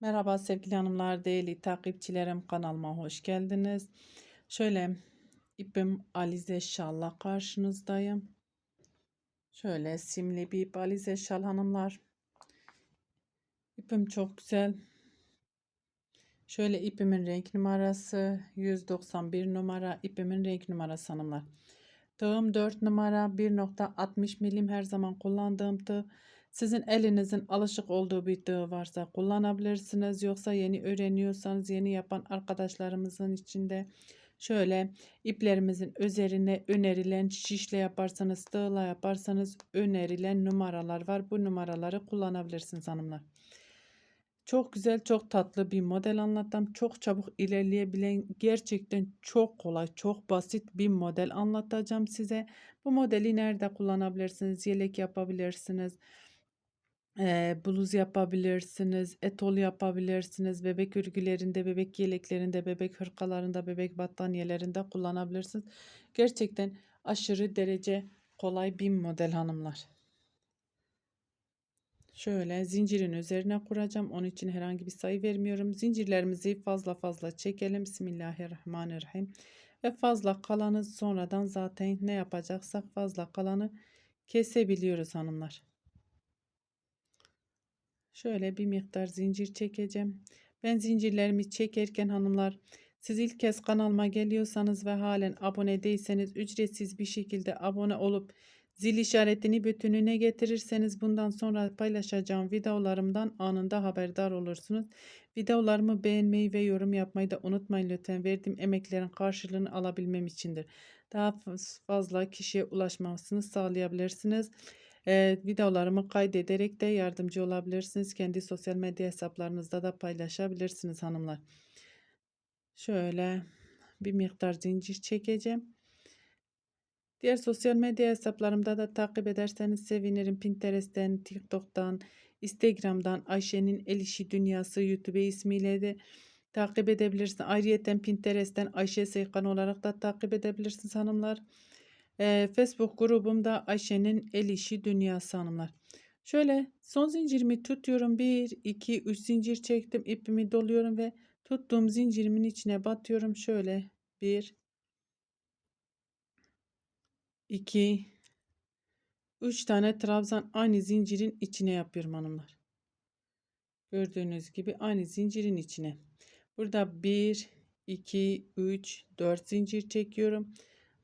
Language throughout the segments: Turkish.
Merhaba sevgili hanımlar, değerli takipçilerim kanalıma hoş geldiniz. Şöyle ipim Alize Şal'la karşınızdayım. Şöyle simli bir ip Alize Şal hanımlar. İpim çok güzel. Şöyle ipimin renk numarası 191 numara ipimin renk numarası hanımlar. Tığım 4 numara 1.60 milim her zaman kullandığım tığ. Sizin elinizin alışık olduğu bir tığ varsa kullanabilirsiniz. Yoksa yeni öğreniyorsanız yeni yapan arkadaşlarımızın içinde şöyle iplerimizin üzerine önerilen şişle yaparsanız tığla yaparsanız önerilen numaralar var. Bu numaraları kullanabilirsiniz hanımlar. Çok güzel, çok tatlı bir model anlattım. Çok çabuk ilerleyebilen, gerçekten çok kolay, çok basit bir model anlatacağım size. Bu modeli nerede kullanabilirsiniz? Yelek yapabilirsiniz. Eee, bluz yapabilirsiniz, etol yapabilirsiniz. Bebek örgülerinde, bebek yeleklerinde, bebek hırkalarında, bebek battaniyelerinde kullanabilirsiniz. Gerçekten aşırı derece kolay bir model hanımlar. Şöyle zincirin üzerine kuracağım. Onun için herhangi bir sayı vermiyorum. Zincirlerimizi fazla fazla çekelim. Bismillahirrahmanirrahim. Ve fazla kalanı sonradan zaten ne yapacaksak fazla kalanı kesebiliyoruz hanımlar. Şöyle bir miktar zincir çekeceğim. Ben zincirlerimi çekerken hanımlar siz ilk kez kanalıma geliyorsanız ve halen abone değilseniz ücretsiz bir şekilde abone olup zil işaretini bütününe getirirseniz bundan sonra paylaşacağım videolarımdan anında haberdar olursunuz. Videolarımı beğenmeyi ve yorum yapmayı da unutmayın lütfen. Verdiğim emeklerin karşılığını alabilmem içindir. Daha fazla kişiye ulaşmasını sağlayabilirsiniz. Eee, videolarımı kaydederek de yardımcı olabilirsiniz. Kendi sosyal medya hesaplarınızda da paylaşabilirsiniz hanımlar. Şöyle bir miktar zincir çekeceğim. Diğer sosyal medya hesaplarımda da takip ederseniz sevinirim. Pinterest'ten, TikTok'tan, Instagram'dan Ayşe'nin El İşi Dünyası YouTube ismiyle de takip edebilirsiniz. Ayrıca Pinterest'ten Ayşe Seykan olarak da takip edebilirsiniz hanımlar. Ee, Facebook grubumda Ayşe'nin El İşi Dünyası hanımlar. Şöyle son zincirimi tutuyorum. 1, 2, 3 zincir çektim. ipimi doluyorum ve tuttuğum zincirimin içine batıyorum. Şöyle 1, 2, 3 tane trabzan aynı zincirin içine yapıyorum hanımlar. Gördüğünüz gibi aynı zincirin içine. Burada 1, 2, 3, 4 zincir çekiyorum.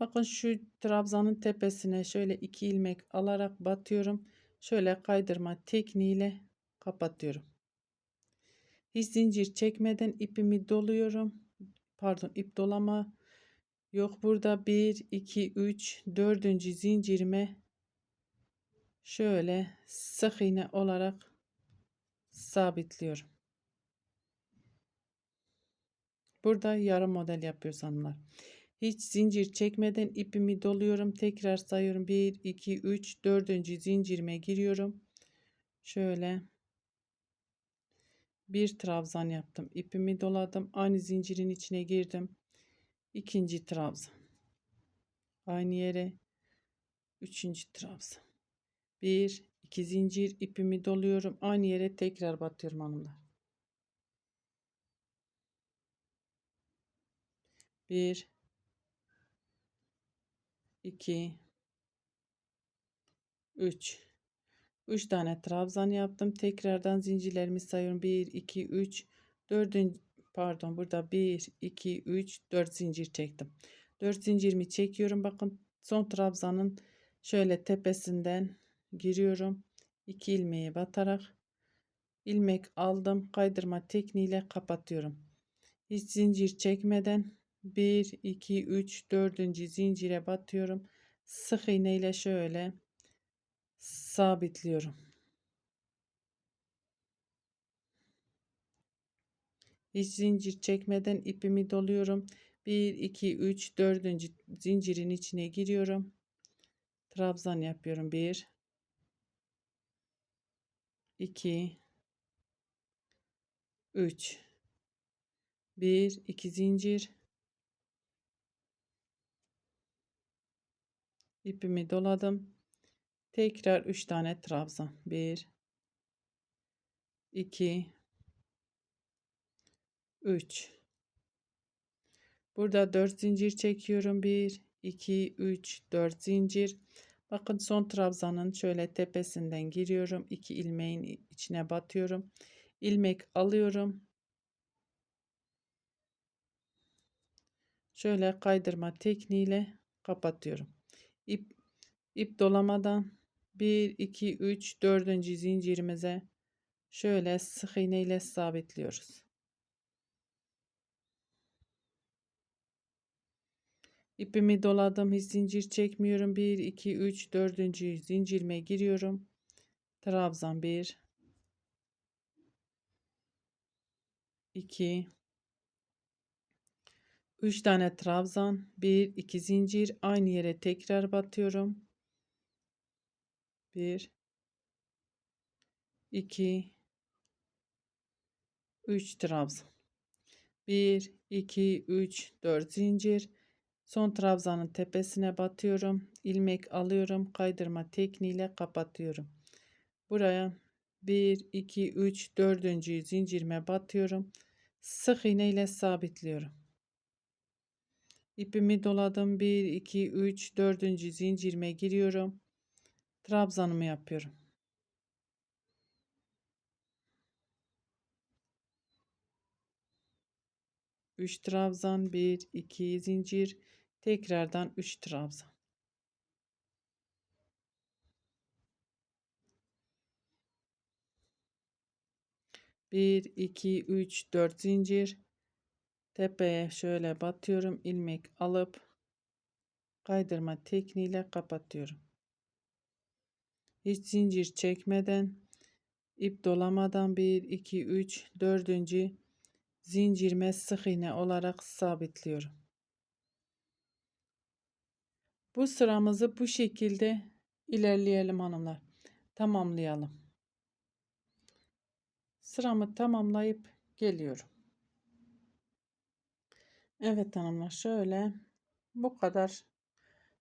Bakın şu trabzanın tepesine şöyle iki ilmek alarak batıyorum. Şöyle kaydırma tekniğiyle kapatıyorum. Hiç zincir çekmeden ipimi doluyorum. Pardon ip dolama yok burada 1 2 3 4. zincirime şöyle sık iğne olarak sabitliyorum. Burada yarım model yapıyoruz hanımlar. Hiç zincir çekmeden ipimi doluyorum. Tekrar sayıyorum. 1, 2, 3, 4. zincirime giriyorum. Şöyle bir trabzan yaptım. İpimi doladım. Aynı zincirin içine girdim. İkinci trabzan. Aynı yere üçüncü trabzan. Bir, iki zincir ipimi doluyorum. Aynı yere tekrar batıyorum hanımlar. Bir, 2 3 3 tane trabzan yaptım. Tekrardan zincirlerimi sayıyorum. 1 2 3 4 pardon burada 1 2 3 4 zincir çektim. 4 zincirimi çekiyorum. Bakın son trabzanın şöyle tepesinden giriyorum. 2 ilmeği batarak ilmek aldım. Kaydırma tekniğiyle kapatıyorum. Hiç zincir çekmeden 1 2 3 4. zincire batıyorum. Sık iğne ile şöyle sabitliyorum. Hiç zincir çekmeden ipimi doluyorum. 1 2 3 4. zincirin içine giriyorum. Trabzan yapıyorum. 1 2 3 1 2 zincir ipimi doladım. Tekrar 3 tane trabzan. 1 2 3 Burada 4 zincir çekiyorum. 1 2 3 4 zincir. Bakın son trabzanın şöyle tepesinden giriyorum. 2 ilmeğin içine batıyorum. ilmek alıyorum. Şöyle kaydırma tekniğiyle kapatıyorum. İp, ip dolamadan 1 2 3 4. zincirimize şöyle sık iğne ile sabitliyoruz. İpimi doladım. Hiç zincir çekmiyorum. 1, 2, 3, 4. zincirime giriyorum. Trabzan 1, 2, 3 tane trabzan, 1, 2 zincir. Aynı yere tekrar batıyorum. 1, 2, 3 trabzan. 1, 2, 3, 4 zincir. Son trabzanın tepesine batıyorum. ilmek alıyorum. Kaydırma tekniğiyle kapatıyorum. Buraya 1, 2, 3, 4. zincirime batıyorum. Sık iğne ile sabitliyorum. İpimi doladım. 1, 2, 3, 4. zincirime giriyorum. Trabzanımı yapıyorum. Üç trabzan, bir, iki zincir, Tekrardan 3 trabzan. Bir, iki, üç, dört zincir. Tepeye şöyle batıyorum. ilmek alıp kaydırma tekniğiyle kapatıyorum. Hiç zincir çekmeden ip dolamadan 1 2 3 4. zincirime sık iğne olarak sabitliyorum. Bu sıramızı bu şekilde ilerleyelim hanımlar. Tamamlayalım. Sıramı tamamlayıp geliyorum. Evet hanımlar şöyle bu kadar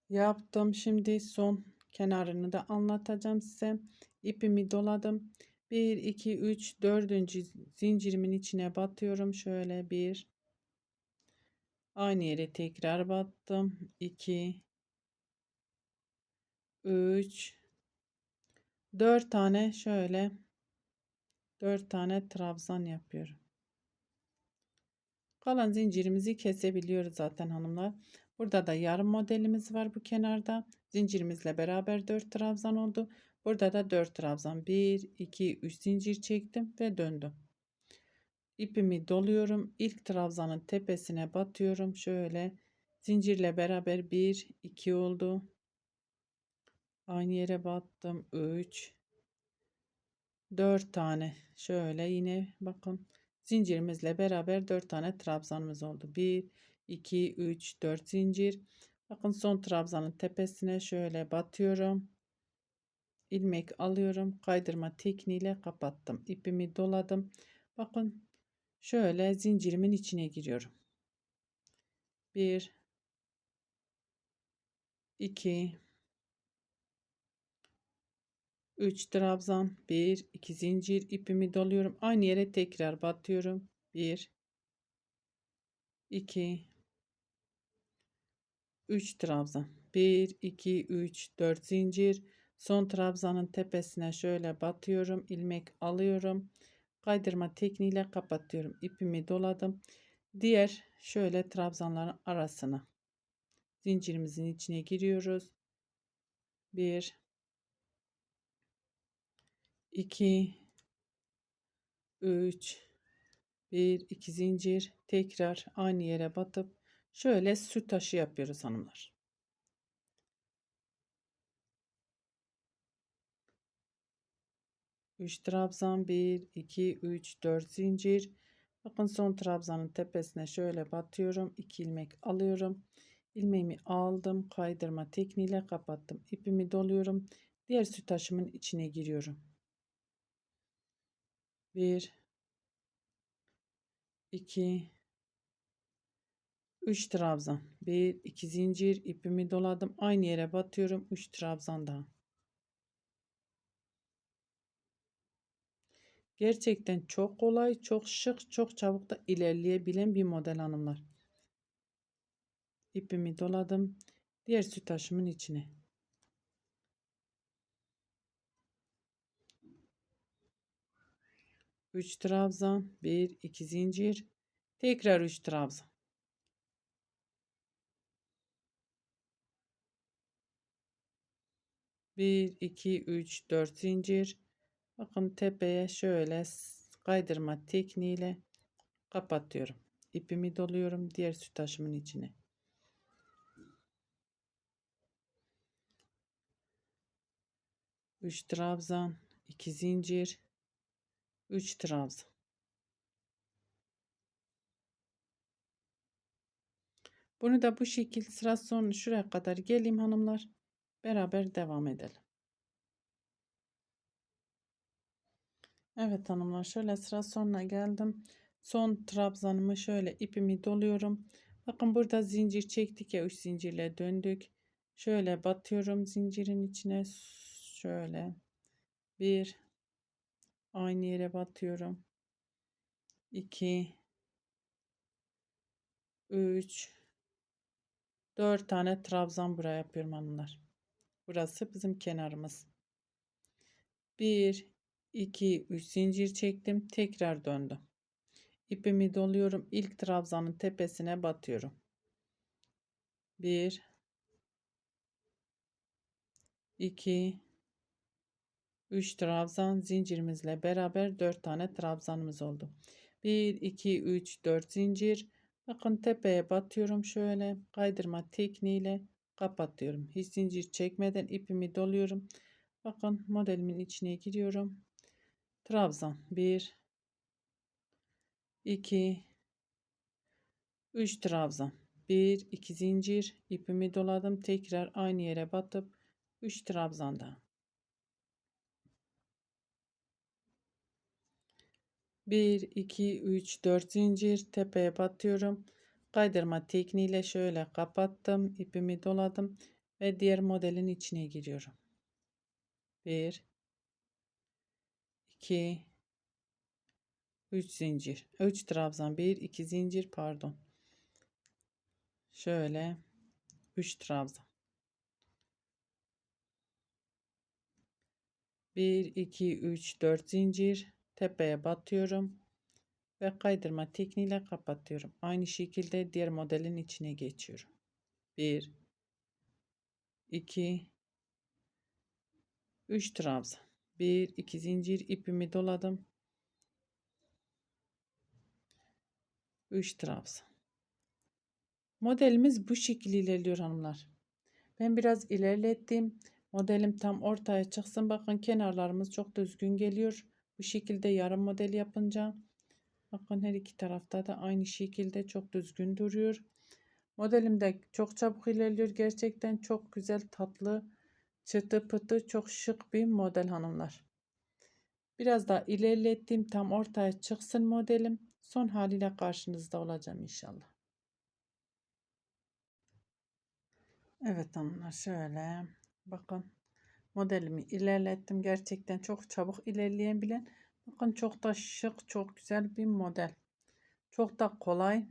yaptım. Şimdi son kenarını da anlatacağım size. İpimi doladım. 1 2 3 4. zincirimin içine batıyorum. Şöyle bir aynı yere tekrar battım. 2 3 4 tane şöyle 4 tane trabzan yapıyorum. Kalan zincirimizi kesebiliyoruz zaten hanımlar. Burada da yarım modelimiz var bu kenarda. Zincirimizle beraber 4 trabzan oldu. Burada da 4 trabzan. 1 2 3 zincir çektim ve döndüm. İpimi doluyorum. İlk trabzanın tepesine batıyorum. Şöyle zincirle beraber 1 2 oldu. Aynı yere battım. 3 4 tane. Şöyle yine bakın zincirimizle beraber 4 tane trabzanımız oldu. 1 2 3 4 zincir. Bakın son trabzanın tepesine şöyle batıyorum. ilmek alıyorum. Kaydırma tekniğiyle kapattım. İpimi doladım. Bakın şöyle zincirimin içine giriyorum. 1 2 3 trabzan 1 2 zincir ipimi doluyorum aynı yere tekrar batıyorum. 1 2 3 trabzan. 1 2 3 4 zincir. Son trabzanın tepesine şöyle batıyorum. İlmek alıyorum. Kaydırma tekniğiyle kapatıyorum. İpimi doladım. Diğer şöyle trabzanların arasına zincirimizin içine giriyoruz. 1 2 3 1 2 zincir. Tekrar aynı yere batıp şöyle süt taşı yapıyoruz hanımlar. Üç trabzan 1 2 3 4 zincir. Bakın son trabzanın tepesine şöyle batıyorum. 2 ilmek alıyorum. İlmeğimi aldım. Kaydırma tekniğiyle kapattım. İpimi doluyorum. Diğer süt taşımın içine giriyorum 1 2 3 trabzan 1 2 zincir ipimi doladım aynı yere batıyorum 3 trabzan daha Gerçekten çok kolay, çok şık, çok çabuk da ilerleyebilen bir model hanımlar. İpimi doladım. Diğer sütaşımın içine. Üç trabzan, bir, iki zincir, tekrar üç trabzan. Bir, iki, üç, dört zincir. Bakın tepeye şöyle kaydırma tekniğiyle kapatıyorum. İpimi doluyorum diğer sütaşımın içine. Üç trabzan, iki zincir, üç trabzan. Bunu da bu şekilde sıra sonu şuraya kadar geleyim hanımlar. Beraber devam edelim. Evet hanımlar şöyle sıra sonuna geldim. Son trabzanımı şöyle ipimi doluyorum. Bakın burada zincir çektik ya 3 zincirle döndük. Şöyle batıyorum zincirin içine. Şöyle. Bir. Aynı yere batıyorum. 2 3 4 tane trabzan buraya yapıyorum hanımlar. Burası bizim kenarımız. 1 2 3 zincir çektim. Tekrar döndüm. İpimi doluyorum. İlk trabzanın tepesine batıyorum. 1 2 3 trabzan zincirimizle beraber 4 tane trabzanımız oldu. 1 2 3 4 zincir. Bakın tepeye batıyorum şöyle kaydırma tekniğiyle kapatıyorum. Hiç zincir çekmeden ipimi doluyorum. Bakın modelimin içine giriyorum. Trabzan 1 2 3 trabzan 1 2 zincir ipimi doladım tekrar aynı yere batıp 3 trabzan daha 1 2 3 4 zincir tepeye batıyorum. Kaydırma tekniğiyle şöyle kapattım ipimi doladım ve diğer modelin içine giriyorum. 1 2 3 zincir. 3 trabzan 1 2 zincir pardon. Şöyle 3 trabzan. 1 2 3 4 zincir tepeye batıyorum ve kaydırma tekniğiyle kapatıyorum aynı şekilde diğer modelin içine geçiyorum 1 2 3 trabzan 1 2 zincir ipimi doladım 3 trabzan. Modelimiz bu şekilde ilerliyor hanımlar. Ben biraz ilerlettim. Modelim tam ortaya çıksın. Bakın kenarlarımız çok düzgün geliyor. Bu şekilde yarım model yapınca. Bakın her iki tarafta da aynı şekilde çok düzgün duruyor. Modelim de çok çabuk ilerliyor. Gerçekten çok güzel tatlı çıtı pıtı çok şık bir model hanımlar. Biraz daha ilerlettim. Tam ortaya çıksın modelim. Son haliyle karşınızda olacağım inşallah. Evet hanımlar şöyle bakın modelimi ilerlettim. Gerçekten çok çabuk ilerleyebilen bakın çok da şık çok güzel bir model. Çok da kolay.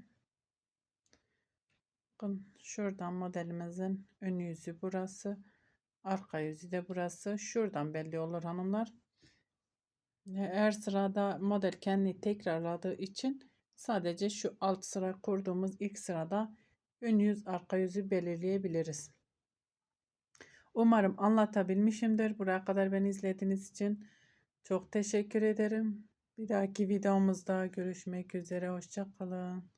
Bakın şuradan modelimizin ön yüzü burası. Arka yüzü de burası. Şuradan belli olur hanımlar. Her sırada model kendini tekrarladığı için sadece şu alt sıra kurduğumuz ilk sırada ön yüz arka yüzü belirleyebiliriz. Umarım anlatabilmişimdir. Buraya kadar beni izlediğiniz için çok teşekkür ederim. Bir dahaki videomuzda görüşmek üzere. Hoşçakalın.